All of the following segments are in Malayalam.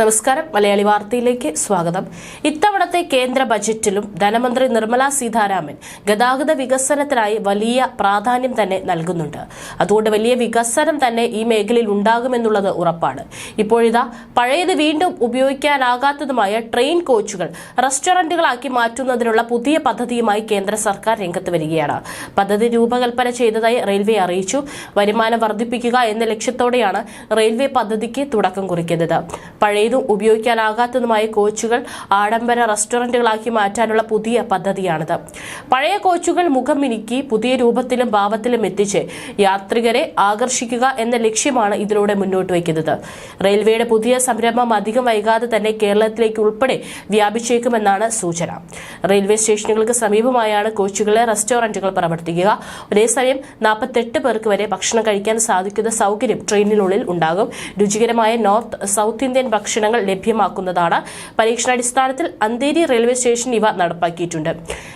നമസ്കാരം. മലയാളി വാർത്തയിലേക്ക് സ്വാഗതം. ഇത്തവണത്തെ കേന്ദ്ര ബജറ്റിലും ധനമന്ത്രി നിർമ്മല സീതാരാമൻ ഗതാഗത വികസനത്തിനായി വലിയ പ്രാധാന്യം തന്നെ നൽകുന്നുണ്ട്. അതുകൊണ്ട് വലിയ വികസനം തന്നെ ഈ മേഖലയിൽ ഉണ്ടാകുമെന്നുള്ളത് ഉറപ്പാണ്. ഇപ്പോഴിതാ പഴയത് വീണ്ടും ഉപയോഗിക്കാനാകാത്തതുമായ ട്രെയിൻ കോച്ചുകൾ റെസ്റ്റോറന്റുകളാക്കി മാറ്റുന്നതിനുള്ള പുതിയ പദ്ധതിയുമായി കേന്ദ്ര സർക്കാർ രംഗത്ത് വരികയാണ്. പദ്ധതി രൂപകൽപ്പന ചെയ്തതായി റെയിൽവേ അറിയിച്ചു. വരുമാനം വർദ്ധിപ്പിക്കുക എന്ന ലക്ഷ്യത്തോടെയാണ് റെയിൽവേ പദ്ധതിക്ക് തുടക്കം കുറിക്കുന്നത്. പഴയതും ഉപയോഗിക്കാനാകാത്തതുമായ കോച്ചുകൾ ആഡംബര റെസ്റ്റോറന്റുകളാക്കി മാറ്റാനുള്ള പുതിയ പദ്ധതിയാണിത്. പഴയ കോച്ചുകൾ മുഖം മിനുക്കി പുതിയ രൂപത്തിലും ഭാവത്തിലും എത്തിച്ച് യാത്രികരെ ആകർഷിക്കുക എന്ന ലക്ഷ്യമാണ് ഇതിലൂടെ മുന്നോട്ട് വയ്ക്കുന്നത്. റെയിൽവേയുടെ പുതിയ സംരംഭം അധികം വൈകാതെ തന്നെ കേരളത്തിലേക്ക് ഉൾപ്പെടെ വ്യാപിച്ചേക്കുമെന്നാണ് സൂചന. റെയിൽവേ സ്റ്റേഷനുകൾക്ക് സമീപമായാണ് കോച്ചുകളെ റെസ്റ്റോറന്റുകൾ പ്രവർത്തിക്കുക. ഒരേസമയം നാൽപ്പത്തെട്ട് പേർക്ക് വരെ ഭക്ഷണം കഴിക്കാൻ സാധിക്കുന്ന സൗകര്യം ട്രെയിനിനുള്ളിൽ ഉണ്ടാകും. രുചികരമായ നോർത്ത് സൗത്ത് ഇന്ത്യൻ ഭക്ഷണങ്ങൾ ലഭ്യമാക്കുന്നതാണ്. പരീക്ഷണാടിസ്ഥാനത്തിൽ അന്തേരി റെയിൽവേ സ്റ്റേഷൻ ഇവ നടപ്പാക്കിയിട്ടുണ്ട്.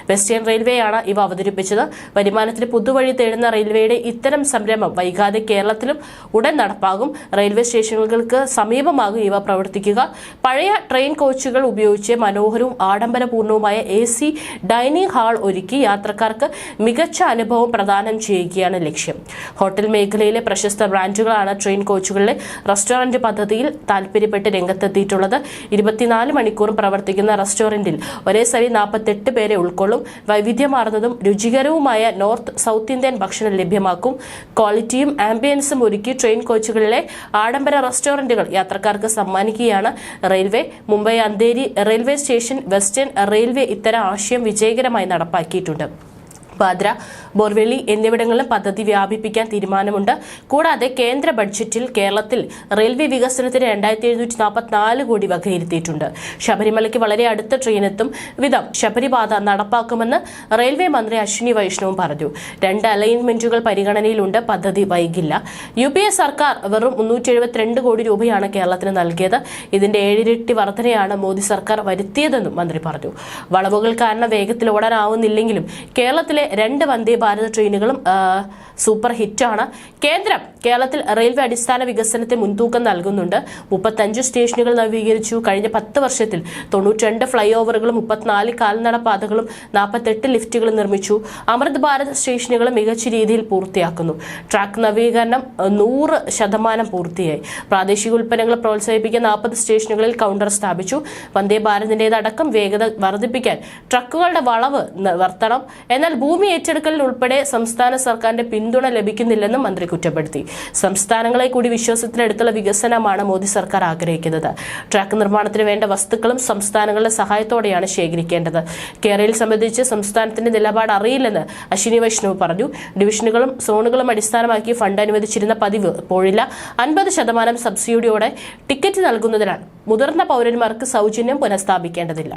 വെസ്റ്റേൺ റെയിൽവേയാണ് ഇവ അവതരിപ്പിച്ചത്. വരുമാനത്തിന് പുതുവഴി തേടുന്ന റെയിൽവേയുടെ ഇത്തരം സംരംഭം വൈകാതെ കേരളത്തിലും ഉടൻ നടപ്പാകും. റെയിൽവേ സ്റ്റേഷനുകൾക്ക് സമീപമാകും ഇവ പ്രവർത്തിക്കുക. പഴയ ട്രെയിൻ കോച്ചുകൾ ഉപയോഗിച്ച് മനോഹരവും ആഡംബരപൂർണവുമായ എ സി ഡൈനിങ് ഹാൾ ഒരുക്കി യാത്രക്കാർക്ക് മികച്ച അനുഭവം പ്രദാനം ചെയ്യുകയാണ് ലക്ഷ്യം. ഹോട്ടൽ മേഖലയിലെ പ്രശസ്ത ബ്രാൻഡുകളാണ് ട്രെയിൻ കോച്ചുകളിലെ റെസ്റ്റോറന്റ് പദ്ധതിയിൽ താൽപര്യപ്പെട്ട് രംഗത്തെത്തിയിട്ടുള്ളത്. ഇരുപത്തിനാല് മണിക്കൂറും പ്രവർത്തിക്കുന്ന റെസ്റ്റോറന്റിൽ ഒരേ സരി നാൽപ്പത്തെട്ട് പേരെ ഉൾക്കൊള്ളും. വൈവിധ്യമാർന്നതും രുചികരവുമായ നോർത്ത് സൗത്ത് ഇന്ത്യൻ ഭക്ഷണം ലഭ്യമാക്കും. ക്വാളിറ്റിയും ആംബിയൻസും ഒരുക്കി ട്രെയിൻ കോച്ചുകളിലെ ആഡംബര റെസ്റ്റോറന്റുകൾ യാത്രക്കാർക്ക് സമ്മാനിക്കുകയാണ്. Railway Mumbai Andheri railway station western railway ഇത്തരം ആശയം വിജയകരമായി നടപ്പാക്കിയിട്ടുണ്ട്. ബാദ്ര ബോർവെള്ളി എന്നിവിടങ്ങളിലും പദ്ധതി വ്യാപിപ്പിക്കാൻ തീരുമാനമുണ്ട്. കൂടാതെ കേന്ദ്ര ബഡ്ജറ്റിൽ കേരളത്തിൽ റെയിൽവേ വികസനത്തിന് രണ്ടായിരത്തി എഴുന്നൂറ്റി നാൽപ്പത്തിനാല് കോടി വകയിരുത്തിയിട്ടുണ്ട്. ശബരിമലയ്ക്ക് വളരെ അടുത്ത ട്രെയിനെത്തും വിധം ശബരിപാത നടപ്പാക്കുമെന്ന് റെയിൽവേ മന്ത്രി അശ്വിനി വൈഷ്ണവും പറഞ്ഞു. രണ്ട് അലൈൻമെന്റുകൾ പരിഗണനയിലുണ്ട് പദ്ധതി വൈകില്ല. യു പി എ സർക്കാർ വെറും മുന്നൂറ്റി എഴുപത്തിരണ്ട് കോടി രൂപയാണ് കേരളത്തിന് നൽകിയത്. ഇതിന്റെ ഏഴിരട്ടി വർധനയാണ് മോദി സർക്കാർ വരുത്തിയതെന്നും മന്ത്രി പറഞ്ഞു. വളവുകൾ കാരണം വേഗത്തിൽ ഓടാനാവുന്നില്ലെങ്കിലും കേരളത്തിലെ രണ്ട് വന്ദേ ഭാരത് ട്രെയിനുകളും സൂപ്പർ ഹിറ്റാണ്. കേന്ദ്രം കേരളത്തിൽ റെയിൽവേ അടിസ്ഥാന വികസനത്തെ മുൻതൂക്കം നൽകുന്നുണ്ട്. മുപ്പത്തഞ്ച് സ്റ്റേഷനുകൾ നവീകരിച്ചു. കഴിഞ്ഞ പത്ത് വർഷത്തിൽ തൊണ്ണൂറ്റിരണ്ട് ഫ്ലൈ ഓവറുകളും മുപ്പത്തിനാല് കാൽനട പാതകളും നാൽപ്പത്തെട്ട് ലിഫ്റ്റുകളും നിർമ്മിച്ചു. അമൃത് ഭാരത് സ്റ്റേഷനുകൾ മികച്ച രീതിയിൽ പൂർത്തിയാക്കുന്നു. ട്രാക്ക് നവീകരണം നൂറ് ശതമാനം പൂർത്തിയായി. പ്രാദേശിക ഉൽപ്പന്നങ്ങൾ പ്രോത്സാഹിപ്പിക്കാൻ നാൽപ്പത് സ്റ്റേഷനുകളിൽ കൗണ്ടർ സ്ഥാപിച്ചു. വന്ദേ ഭാരതിന്റെതടക്കം വേഗത വർദ്ധിപ്പിക്കാൻ ട്രക്കുകളുടെ വളവ് വർത്തണം. എന്നാൽ ഭൂമി ഏറ്റെടുക്കലിൽ ഉൾപ്പെടെ സംസ്ഥാന സർക്കാരിന്റെ പിന്തുണ ലഭിക്കുന്നില്ലെന്നും മന്ത്രി കുറ്റപ്പെടുത്തി. സംസ്ഥാനങ്ങളെ കൂടി വിശ്വാസത്തിലെടുത്തുള്ള വികസനമാണ് മോദി സർക്കാർ ആഗ്രഹിക്കുന്നത്. ട്രാക്ക് നിർമ്മാണത്തിന് വേണ്ട വസ്തുക്കളും സംസ്ഥാനങ്ങളുടെ സഹായത്തോടെയാണ് ശേഖരിക്കേണ്ടത്. കേരളയിൽ സംബന്ധിച്ച് സംസ്ഥാനത്തിന്റെ നിലപാട് അറിയില്ലെന്ന് അശ്വിനി വൈഷ്ണവ് പറഞ്ഞു. ഡിവിഷനുകളും സോണുകളും അടിസ്ഥാനമാക്കി ഫണ്ട് അനുവദിച്ചിരുന്ന പതിവ് ഇപ്പോഴില്ല. അൻപത് ശതമാനം സബ്സിഡിയോടെ ടിക്കറ്റ് നൽകുന്നതിനാൽ മുതിർന്ന പൗരന്മാർക്ക് സൗജന്യം പുനഃസ്ഥാപിക്കേണ്ടതില്ല.